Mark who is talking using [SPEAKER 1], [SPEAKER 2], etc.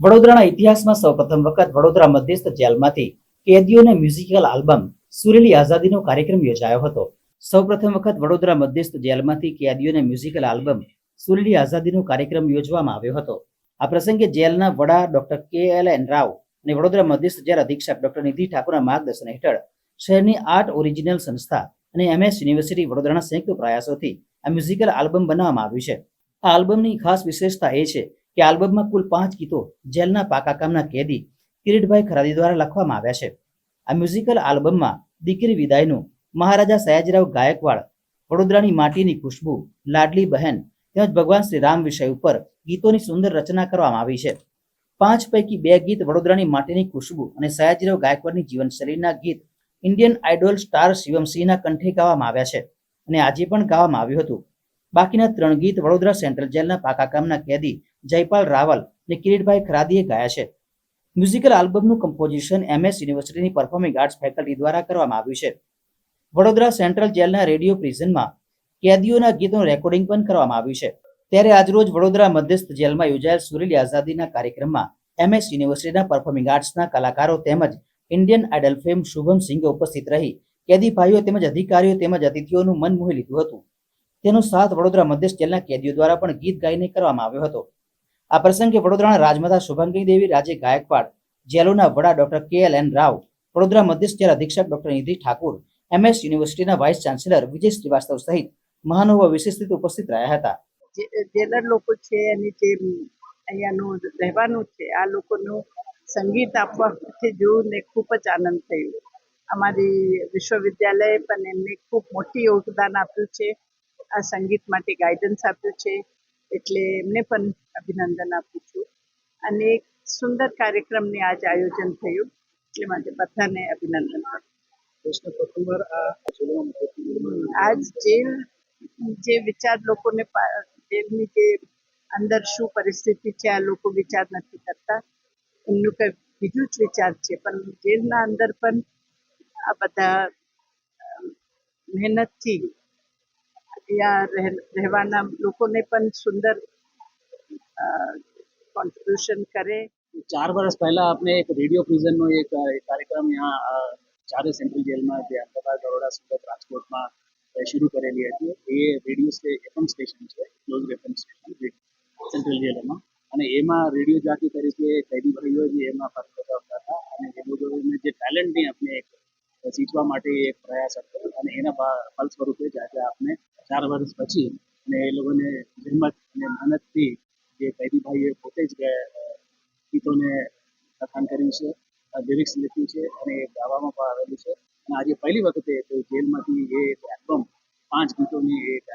[SPEAKER 1] વડોદરાના ઇતિહાસમાં સૌપ્રથમ વખત વડોદરા મધ્યસ્થ જેલમાંથી કેદીઓને મ્યુઝિકલ આલ્બમ સુરેલી આઝાદીનો કાર્યક્રમ યોજાયો હતો. સૌપ્રથમ વખત વડોદરા મધ્યસ્થ જેલમાંથી કેદીઓને મ્યુઝિકલ આલ્બમ સુરેલી આઝાદીનો કાર્યક્રમ યોજવામાં આવ્યો હતો. આ પ્રસંગે જેલના વડા doctor K L N Rao અને વડોદરા મધ્યસ્થ જેલ અધિક્ષક ડોક્ટર નિધિ ઠાકોરના માર્ગદર્શન હેઠળ શહેરની આર્ટ ઓરિજિનલ સંસ્થા અને એમએસ યુનિવર્સિટી વડોદરાના સંયુક્ત પ્રયાસોથી આ મ્યુઝિકલ આલ્બમ બનાવવામાં આવ્યું છે. આ આલ્બમની ખાસ વિશેષતા એ છે કે આલ્બમમાં કુલ પાંચ ગીતો જેલના પાકા કામના કેદી કિરીટભાઈ ખરાદી દ્વારા લખવામાં આવ્યા છે. આ મ્યુઝિકલ આલ્બમમાં દીકરી વિદાયનું મહારાજા સયાજીરાવ ગાયકવાડ, વડોદરાની માટીની ખુશ્બુ, લાડલી બહેન તેમજ ભગવાન શ્રી રામ વિષય ઉપર ગીતોની સુંદર રચના કરવામાં આવી છે. પાંચ પૈકી બે ગીત વડોદરાની માટીની ખુશ્બુ અને સયાજીરાવ ગાયકવાડની જીવનશૈલીના ગીત ઇન્ડિયન આઇડોલ સ્ટાર શિવમસિંહના કંઠે ગાવામાં આવ્યા છે અને આજે પણ ગાવામાં આવ્યું હતું. બાકીના ત્રણ ગીત વડોદરા સેન્ટ્રલ જેલના પાકા કામના કેદી જયપાલ રાવલ અને કિરીટભાઈ ખરાદીએ ગાયા છે. મ્યુઝિકલ આલ્બમનું કમ્પોઝિશન એમએસ યુનિવર્સિટીની પરફોર્મિંગ આર્ટ્સ ફેકલ્ટી દ્વારા કરવામાં આવ્યું છે. વડોદરા સેન્ટ્રલ જેલના રેડિયો પ્રિઝનમાં કેદીઓના ગીતોનું રેકોર્ડિંગ પણ કરવામાં આવ્યું છે. ત્યારે આજરોજ વડોદરા મધ્યસ્થ જેલમાં યોજાયેલ સુરેલી આઝાદીના કાર્યક્રમમાં એમએસ યુનિવર્સિટીના પરફોર્મિંગ આર્ટ્સના કલાકારો તેમજ ઇન્ડિયન આઇડલ ફેમ શુભમ સિંઘે ઉપસ્થિત રહી કેદી ભાઈઓ તેમજ અધિકારીઓ તેમજ અતિથિઓનું મન મોહી લીધું હતું. તેનો સાથ વડોદરા મધ્યસ્થ જેલના કેદીઓ દ્વારા પણ ગીત ગાઈને કરવામાં આવ્યો હતો. આ પ્રસંગે વડોદરાના રાજમાતા શુભાંગી દેવી, રાજે ગાયકવાડ, જેલોના વડા doctor K L N Rao, Vadodara મધ્યસ્થ જેલ અધિક્ષક ડોક્ટર નિધિ ઠાકુર, એમએસ યુનિવર્સિટીના વાઇસ ચાન્સેલર વિજય શ્રીવાસ્તવ સહિત મહાનુભાવ વિશેષ રીતે ઉપસ્થિત રહ્યા હતા.
[SPEAKER 2] જેલર લોકો છે અને જે અહીંયાનું રહેવાનું છે, આ લોકોનું સંગીત આપવાથી જોઈને ખૂબ જ આનંદ થયો. અમારી વિશ્વવિદ્યાલયે પણ એમને ખૂબ મોટી યોગદાન આપ્યું છે. આ સંગીત માટે ગાઈડન્સ આપ્યું છે. એટલે એમને પણ અભિનંદન આપું છું. અને એક સુંદર કાર્યક્રમને આજ આયોજન થયું એટલે માટે બધાને અભિનંદન આજ જેલ જે વિચાર લોકોને જેલની જે અંદર શું પરિસ્થિતિ છે આ લોકો વિચાર નથી કરતા. એમનું કંઈ બીજું જ વિચાર છે પણ જેલના અંદર પણ આ બધા મહેનતથી ત્યાં રહે- રહેવાના લોકોને પણ સુંદર કોન્ટ્રીબ્યુશન કરે
[SPEAKER 3] ચાર વર્ષ પહેલા આપણે એક રેડિયો પ્રિઝનનો એક કાર્યક્રમ અહીંયા ચારે સેન્ટ્રલ જેલમાં, જે અમદાવાદ, બરોડા, સુરત, રાજકોટમાં શરૂ કરેલી હતી. એ રેડિયો એફએમ સ્ટેશન છે, ક્લોઝ એફએમ સ્ટેશન સેન્ટ્રલ જેલમાં. અને એમાં રેડિયો જાકી તરીકે કૈદી ભાઈઓ જે એમાં ફરજ બજાવતા હતા. અને એ લોકોને જે ટેલેન્ટની આપણે એક શીખવા માટે એક પ્રયાસ હતો. અને એના ફલ સ્વરૂપે જ આજે આપણે ચાર વર્ષ પછી અને એ લોકોને હિંમત અને મહેનતથી જે કૈદીભાઈએ પોતે જ ગીતોને લખાણ કર્યું છે લિરિક્સ લખ્યું છે અને ગાવામાં પણ આવેલું છે. અને આજે પહેલી વખતે જેલમાંથી એ એક એલ્બમ પાંચ ગીતોની એક